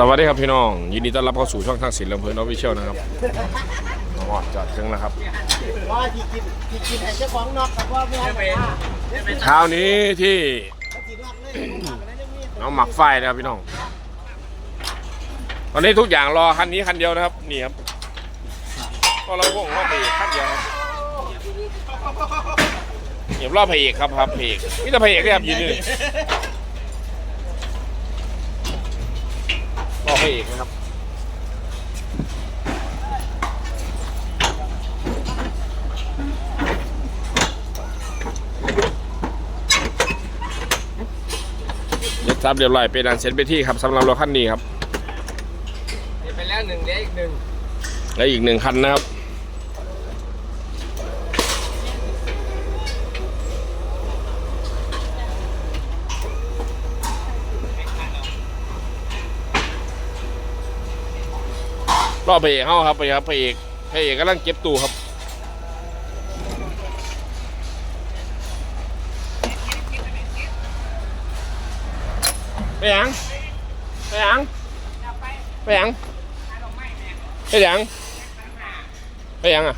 สวัสดีครับพี่น้อง ยินดีต้อนรับเข้าสู่ช่องทางศิลป์ลำเพลินออฟฟิเชียลนะครับน้องออดจอดถึงแล้วครับว่าที่กินที่กินให้เจ้าของนอกครับว่าไม่ให้ไปเช้านี้ที่น้องหมักไฟนะครับพี่น้อง ตอนนี้ทุกอย่างรอคันนี้คันเดียวนะครับนี่ครับก็เราพวกรอบพระเอกคันเดียวครับเหยียบรอบพระเอกครับครับพระเอกนี่แต่พระเอกเลยครับยืนนี่ รอบพระเอกนะครับเรียบซับเรียบร้อยเป็นอันเสร็จไปที่ครับสำหรับรถคันนี้ครับไปแล้วหนึ่งเดี๋ยวอีกหนึ่งและอีกหนึ่งคันนะครับ รอบพระเอกเข้าครับไปครับพระเอกพระเอกกำลังเก็บตู้ครับไปยังไปยังไปยังไปยังไปยังอะ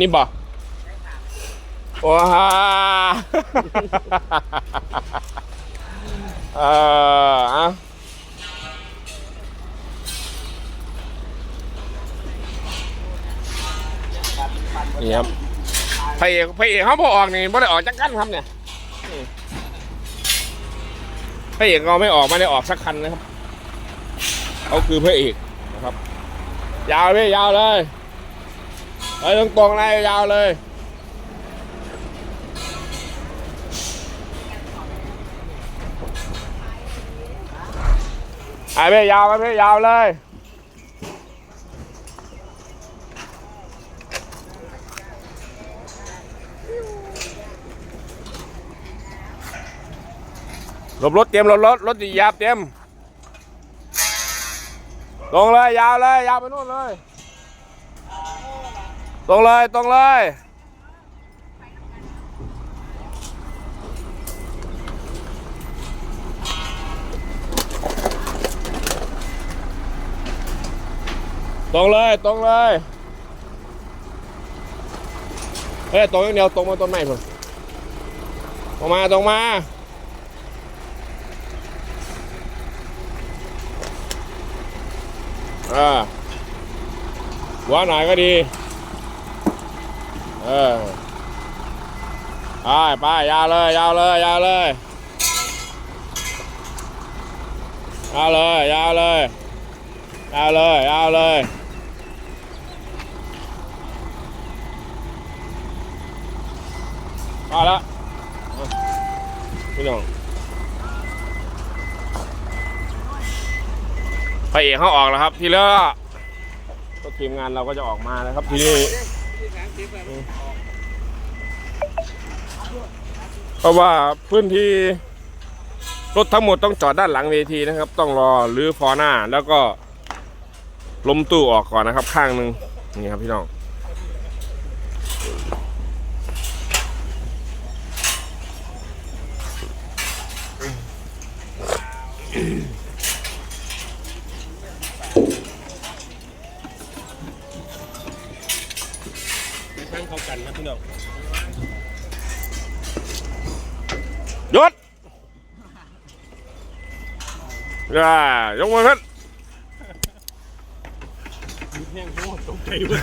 นี่บ่ว้าเออเอา นี่ครับพระเอกพระเอกเขาบอออกนี่ไม่ได้ออกจากกันครับเนี่ยพระเอกเราไม่ออกไม่ได้ออกสักคันนะครับเขาคือพระเอกนะครับ ยาวพี่ยาวเลยไปตรงตรงเลยยาวเลยไอ้พี่ยาวไปพี่ยาวเลย ลบรถเตรียมหลบรถรถดียาบเตรียมตรงเลยยาวเลยยาวไปนู่นเลยตรงเลยตรงเลยตรงเลยตรงเลยเฮ้ยตรงอย่างเดียวตรงมาต้นไม้ผมตรงมาตรงมา อ่าหัวหน่อยก็ดี เออไปไปยาวเลยยาวเลยยาวเลยยาวเลยยาวเลยยาวเลยยาวเลยมาล้วเอาพี่น้อง พระเอกเขาออกแล้วครับ ทีเลือก็ทีมงานเราก็จะออกมานะครับ ทีนี้เพราะว่าพื้นที่รถทั้งหมดต้องจอดด้านหลังเวทีนะครับ ต้องรอหรือฟอหน้า แล้วก็ล้มตู้ออกก่อนนะครับ ข้างหนึ่งนี่ครับพี่น้องข้างเขากันนะพี่น้องหยุดอย่ายกมือขึ้นแห้งโคตรตกใจเลย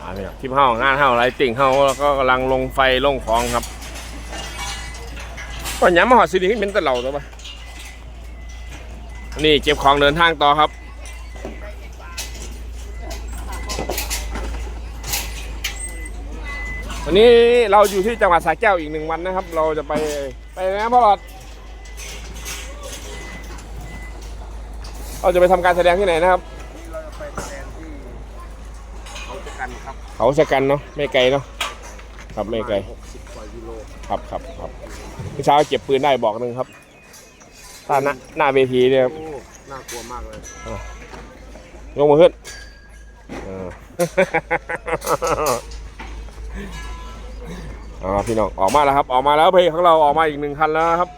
อ่าเนี่ยทีมเฮางานเฮาไรติ่งเฮาแล้วก็กำลังลงไฟลงของครับก็ย้ำมาหอดซีดีขึ้นเป็นตะเหล่าตัวปะ นี่เก็บของเดินทางต่อครับ วันนี้เราอยู่ที่จังหวัดสระแก้วอีกหนึ่งวันนะครับ เราจะไปไปไหนนะพ่อหลอด เราจะไปทำการแสดงที่ไหนนะครับเราจะไปแสดงที่เขาจะกันครับเขาชะกันเนาะไม่ไกลเนาะครับไม่ไกล หกสิบกว่ากิโล ครับครับครับเมื่อเช้าเก็บปืนได้บอกหนึ่งครับ ตาหน้าหน้าเวทีเนี่ยครับโอ้น่ากลัวมากเลยยกมือขึ้นเอออ่าพี่น้องออกมาแล้วครับ ออกมาแล้วพี่ของเราออกมาอีกหนึ่งคันแล้วนะครับ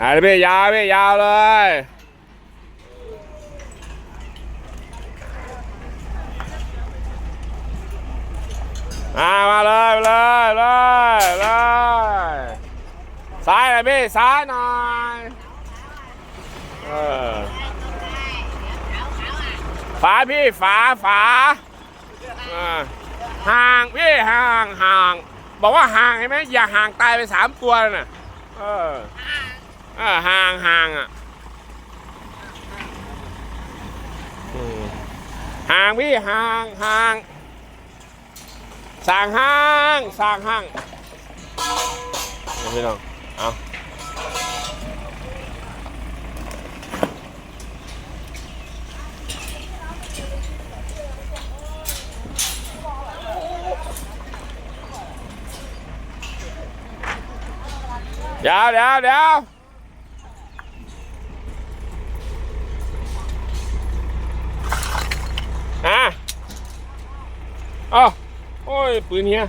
หายไปยาวไปยาวเลย มามาเลยเลยเลยเลยซ้ายหน่อยพี่ซ้ายหน่อยเออฝาพี่ฝาฝาห่างพี่ห่างห่าง บอกว่าห่างเห็นไหมอย่าห่างตายไปสามตัวน่ะเออ เออห่างห่างอะห่างพี่ห่างห่างสั่งห่างสั่งห่างพี่น้องเอาเดี๋ยวเดี๋ยวเดี๋ยว อะเอ้าโอ้ย ปืนเฮีย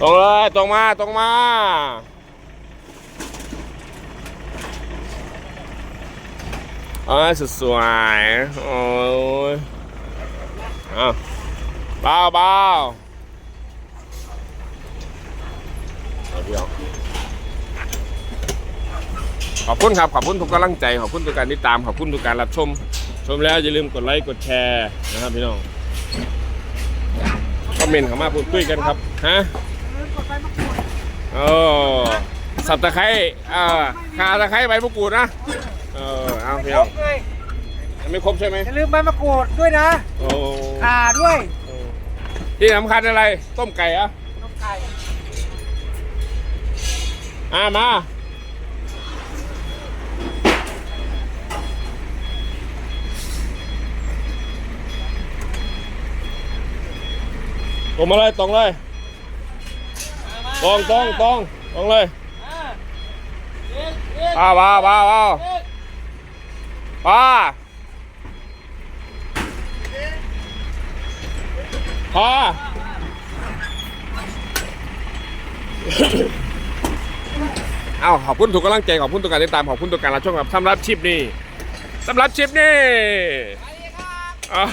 ตรงเลยตรงมาตรงมาเอ้ยสุดสวยโอ้ยเอาเบาเบา เอาพี่น้องขอบคุณครับ ขอบคุณทุกกำลังใจ ขอบคุณทุกการติดตาม ขอบคุณทุกการรับชม ชมแล้วอย่าลืมกดไลค์ กดแชร์นะครับพี่น้อง คอมเมนต์เข้ามาพูดคุยกันครับ ฮะโอ้สับตะไคร้อ่าคาตะไคร้ใบมะกรูดนะ เออ เอาพี่น้องเลยยังไม่ครบใช่ไหมอย่าลืมใบมะกรูดด้วยนะโอ้ข่าด้วย ที่สำคัญอะไร ต้มไก่อะน้องไก่ อ่ามาตรงมาเลยตรงเลยตรงตรงตรงตรงเลยป้าป้าป้าป้าป้าพอ เอาขอบคุณทุกกำลังใจขอบคุณทุกการติดตามขอบคุณทุกการรับชมครับสำหรับชิปนี้สำหรับชิปนี้ สวัสดีครับอ๋อ